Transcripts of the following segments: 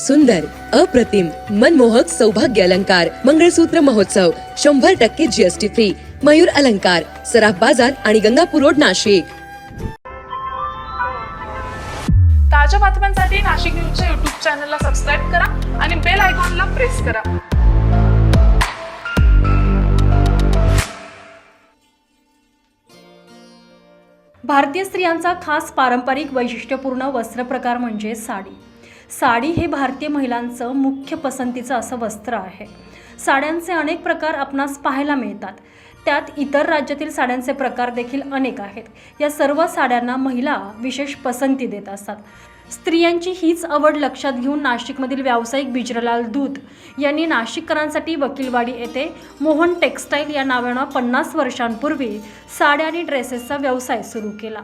सुंदर अप्रतिम मनमोहक सौभाग्य अलंकार मंगळसूत्र महोत्सव शंभर टक्के जीएसटी फ्री मयूर अलंकार सराफ बाजार आणि गंगापूर रोड नाशिक. ताज्या बातम्यांसाठी नाशिक न्यूजच्या युट्यूब चॅनलला सबस्क्राईब करा आणि बेल आयकॉनला प्रेस करा. भारतीय स्त्रियांचा खास पारंपरिक वैशिष्ट्यपूर्ण वस्त्रप्रकार म्हणजे साडी. साडी हे भारतीय महिलांचं मुख्य पसंतीचं असं वस्त्र आहे. साड्यांचे अनेक प्रकार आपणास पाहायला मिळतात. त्यात इतर राज्यातील साड्यांचे प्रकार देखील अनेक आहेत. या सर्व साड्यांना महिला विशेष पसंती देत असतात. स्त्रियांची हीच आवड लक्षात घेऊन नाशिकमधील व्यावसायिक बिजरलाल दूत यांनी नाशिककरांसाठी वकीलवाडी येथे मोहन टेक्स्टाईल या नावानं पन्नास वर्षांपूर्वी साड्या आणि ड्रेसेसचा व्यवसाय सुरू केला.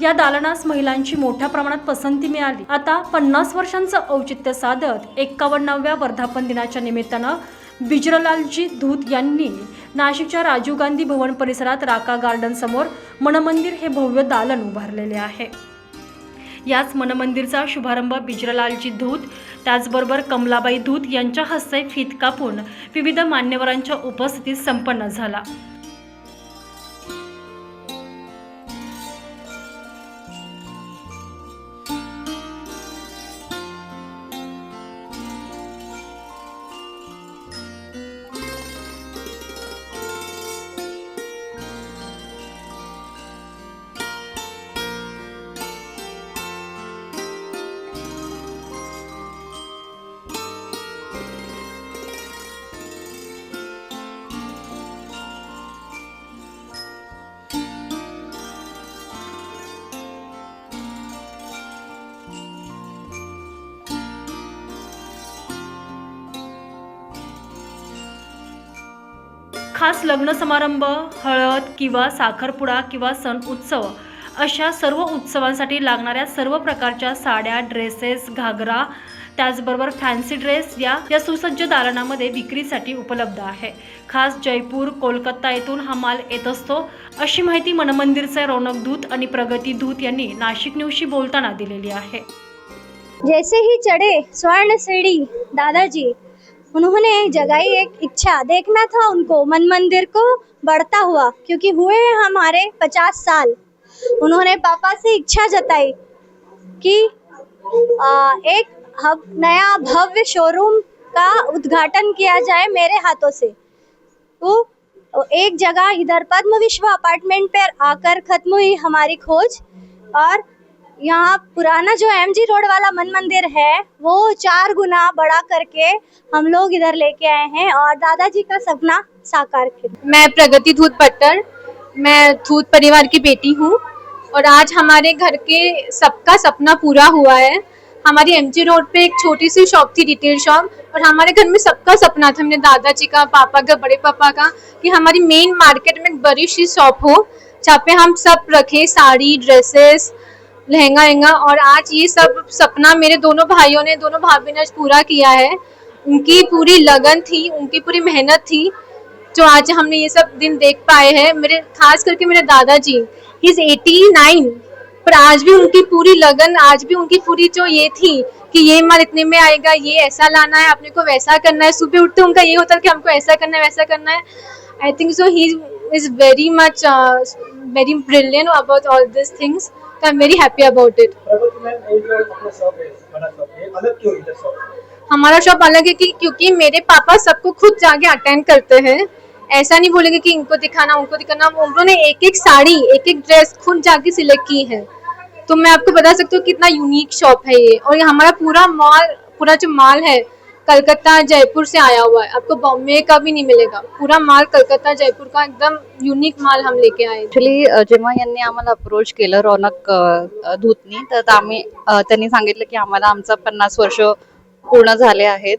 या दालनास महिलांची मोठ्या प्रमाणात पसंती मिळाली. आता पन्नास वर्षांचं औचित्य साधत एक्कावन्नाव्या वर्धापन दिनाच्या निमित्तानं बिजरलालजी धूत यांनी नाशिकच्या राजीव गांधी भवन परिसरात राका गार्डन समोर मनमंदिर हे भव्य दालन उभारलेले आहे. याच मनमंदिरचा शुभारंभ बिजरलालजी धूत त्याचबरोबर कमलाबाई धूत यांच्या हस्ते फीत कापून विविध मान्यवरांच्या उपस्थितीत संपन्न झाला. खास लग्न समारंभ हळद किंवा साखरपुडा किंवा सण उत्सव अशा सर्व उत्सवांसाठी लागणाऱ्या सर्व प्रकारच्या साड्या ड्रेसेस घागरा त्याचबरोबर फॅन्सी ड्रेस या या सुसज्ज दालनामध्ये विक्रीसाठी उपलब्ध आहे. खास जयपूर कोलकाता येथून हा माल येत असतो अशी माहिती मनमंदिरचे रौनक दूत आणि प्रगती दूत यांनी नाशिक न्यूजशी बोलताना दिलेली आहे. जैसे ही चढ़े स्वर्ण सीढ़ी दादाजी उन्होंने जगाई एक इच्छा देखना था उनको मन मंदिर को बढ़ता हुआ क्योंकि हुए हैं हमारे पचास साल। उन्होंने पापा से इच्छा जताई कि आ, एक हब नया भव्य शोरूम का उद्घाटन किया जाए मेरे हाथों से। तो एक जगह इधर पद्म विश्व अपार्टमेंट पर आकर खत्म हुई हमारी खोज और यहाँ पुराना जो एम जी रोड वाला मन मंदिर है, वो चार गुना बड़ा करके हम लोग इधर लेके आए हैं और दादाजी का सपना साकार किया। मैं प्रगति धूत पट्टर मैं धूत परिवार की बेटी हूँ और आज हमारे घर के सबका सपना पूरा हुआ है। हमारी एमजी रोड पे एक छोटी सी शॉप थी रिटेल शॉप और हमारे घर में सबका सपना था मेरे दादाजी का, पापा का, बड़े पापा का, कि हमारी मेन मार्केट में बड़ी सी शॉप हो, जहाँ पे हम सब रखें साड़ी ड्रेसेस लहंगा लहंगा और आज ये सब सपना मेरे दोनों भाइयों ने, दोनों भाभी ने आज पूरा किया है। उनकी पूरी लगन थी, उनकी पूरी मेहनत थी, जो आज हमने ये सब दिन देख पाए हैं। मेरे, खास करके मेरे दादाजी इज़ एटी नाइन पर आज भी उनकी पूरी लगन, आज भी उनकी पूरी जो ये थी कि ये माल इतने में आएगा, ये ऐसा लाना है अपने को वैसा करना है, सुबह उठते उनका ये होता है कि हमको ऐसा करना है, वैसा करना है। I think so he is very much very brilliant about all this things I am very happy about it हमारा शॉप अलग है कि क्योंकि मेरे पापा सबको खुद जाके अटेंड करते हैं। ऐसा नहीं बोलेंगे कि इनको दिखाना, उनको दिखाना। उन्होंने एक एक साड़ी एक एक ड्रेस खुद जाके सिलेक्ट की है। तो मैं आपको बता सकती हूँ कितना यूनिक शॉप है ये। और ये हमारा पूरा मॉल पूरा जो माल है कलकत्ता जयपुर से आया हुआ है। आपको बॉम्बे का भी नहीं मिलेगा। पूरा माल कलकत्ता जयपुर का एकदम यूनिक माल हम लेके आए ऍक्च्युली जेव्हा यांनी आम्हाला अप्रोच केलं रौनक धूतनी तर आम्ही त्यांनी सांगितलं की आम्हाला आमचा पन्नास वर्ष पूर्ण झाले आहेत.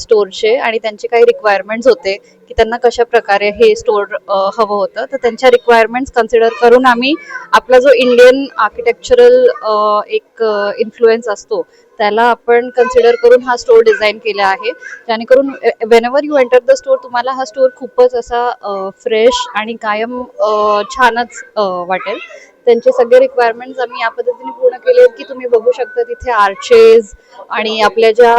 स्टोरचे आणि त्यांचे काही रिक्वायरमेंट्स होते की त्यांना कशा प्रकारे हे स्टोर हवं होतं. तर त्यांच्या रिक्वायरमेंट्स कन्सिडर करून आम्ही आपला जो इंडियन आर्किटेक्चरल एक इन्फ्लुएन्स असतो त्याला आपण कन्सिडर करून हा स्टोर डिझाईन केला आहे. जेणेकरून whenever you enter the store तुम्हाला हा स्टोर खूपच असा फ्रेश आणि कायम छानच वाटेल. त्यांचे सगळे रिक्वायरमेंट्स आम्ही या पद्धतीने पूर्ण केले आहेत की तुम्ही बघू शकता तिथे आर्चेस आणि आपल्या ज्या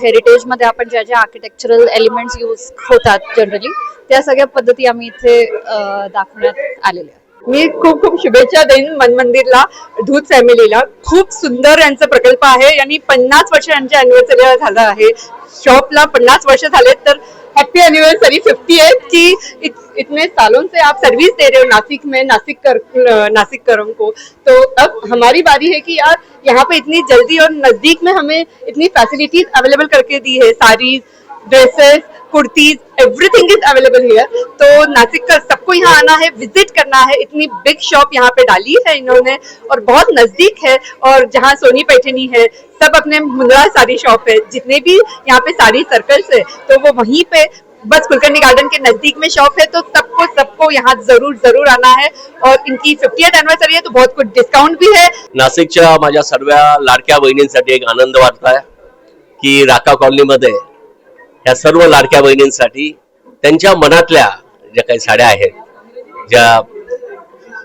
हेरिटेजमध्ये आपण ज्या ज्या आर्किटेक्चरल एलिमेंट्स यूज होतात जनरली त्या सगळ्या पद्धती आम्ही इथे दाखवण्यात आलेल्या आहेत. मी खूप खूप शुभेच्छा देईन मन मंदिरला धूत फॅमिलीला. खूप सुंदर यांचा प्रकल्प आहे. यांनी पन्नास वर्ष यांच्या अॅनिव्हर्सरीला झालं आहे. शॉपला पन्नास वर्ष झाले तर हैप्पी एनिवर्सरी फिफ्टी एथ की इत, इतने सालों से आप सर्विस दे रहे हो नासिक में नासिक कर नासिक करों को। तो अब हमारी बारी है कि यार यहाँ पे इतनी जल्दी और नज़दीक में हमें इतनी फैसिलिटीज़ अवेलेबल करके दी है sari dresses kurtis everything is available here तो नासिक का सबको यहाँ आना है विज़िट करना है। इतनी बिग शॉप यहाँ पे डाली है इन्होंने और बहुत नज़दीक है और जहाँ सोनी पैठनी है, सब अपने मुंद्रा साड़ी शॉप है। जितने भी यहाँ पे साड़ी सर्कल्स है तो वो वहीं पे बस कुलकर्णी गार्डन के नज़दीक में शॉप है। तो सबको सबको यहाँ ज़रूर ज़रूर आना है और इनकी फिफ्टी एनिवर्सरी है तो बहुत कुछ डिस्काउंट भी है। नाशिकच्या माझ्या सर्व लाडक्या एक आनंद वाटलाय की राका कॉलनीमध्ये या सर्व लाडक्या बहिणींसाठी त्यांच्या मनातल्या ज्या काही साड्या आहेत ज्या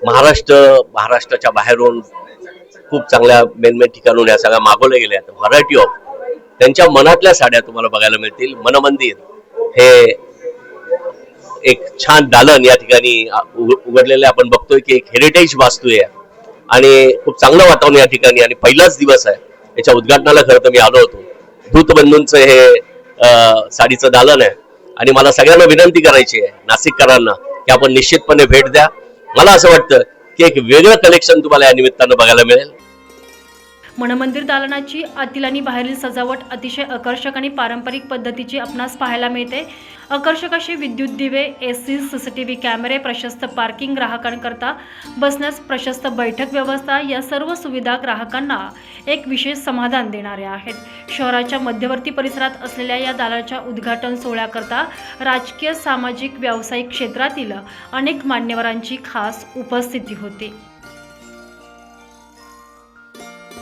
महाराष्ट्र महाराष्ट्राच्या बाहेरून खूप चांगल्या मेन मेन ठिकाणून या सगळ्या मागवल्या गेल्या व्हरायटी ऑफ त्यांच्या मनातल्या साड्या तुम्हाला बघायला मिळतील. मनमंदिर हे एक छान दालन या ठिकाणी उघडलेले उघडलेलं आपण बघतोय की एक हेरिटेज वास्तू आहे. आणि खूप चांगलं वातावरण या ठिकाणी. आणि पहिलाच दिवस आहे. याच्या उद्घाटनाला खरं तर मी आलो होतो. दूतबंधूंचं हे साडीचं दालन आहे. आणि मला सगळ्यांना विनंती करायची आहे नाशिककरांना की आपण निश्चितपणे भेट द्या. मला असं वाटतं की एक वेगळं कलेक्शन तुम्हाला या निमित्तानं बघायला मिळेल. मनमंदिर दालनाची आतील आणि बाहेरील सजावट अतिशय आकर्षक आणि पारंपरिक पद्धतीची आपणास पाहायला मिळते. आकर्षक असे विद्युत दिवे A C C C T V कॅमेरे प्रशस्त पार्किंग ग्राहकांकरता बसण्यास प्रशस्त बैठक व्यवस्था या सर्व सुविधा ग्राहकांना एक विशेष समाधान देणाऱ्या आहेत. शहराच्या मध्यवर्ती परिसरात असलेल्या या दालनाच्या उद्घाटन सोहळ्याकरता राजकीय सामाजिक व्यावसायिक क्षेत्रातील अनेक मान्यवरांची खास उपस्थिती होती.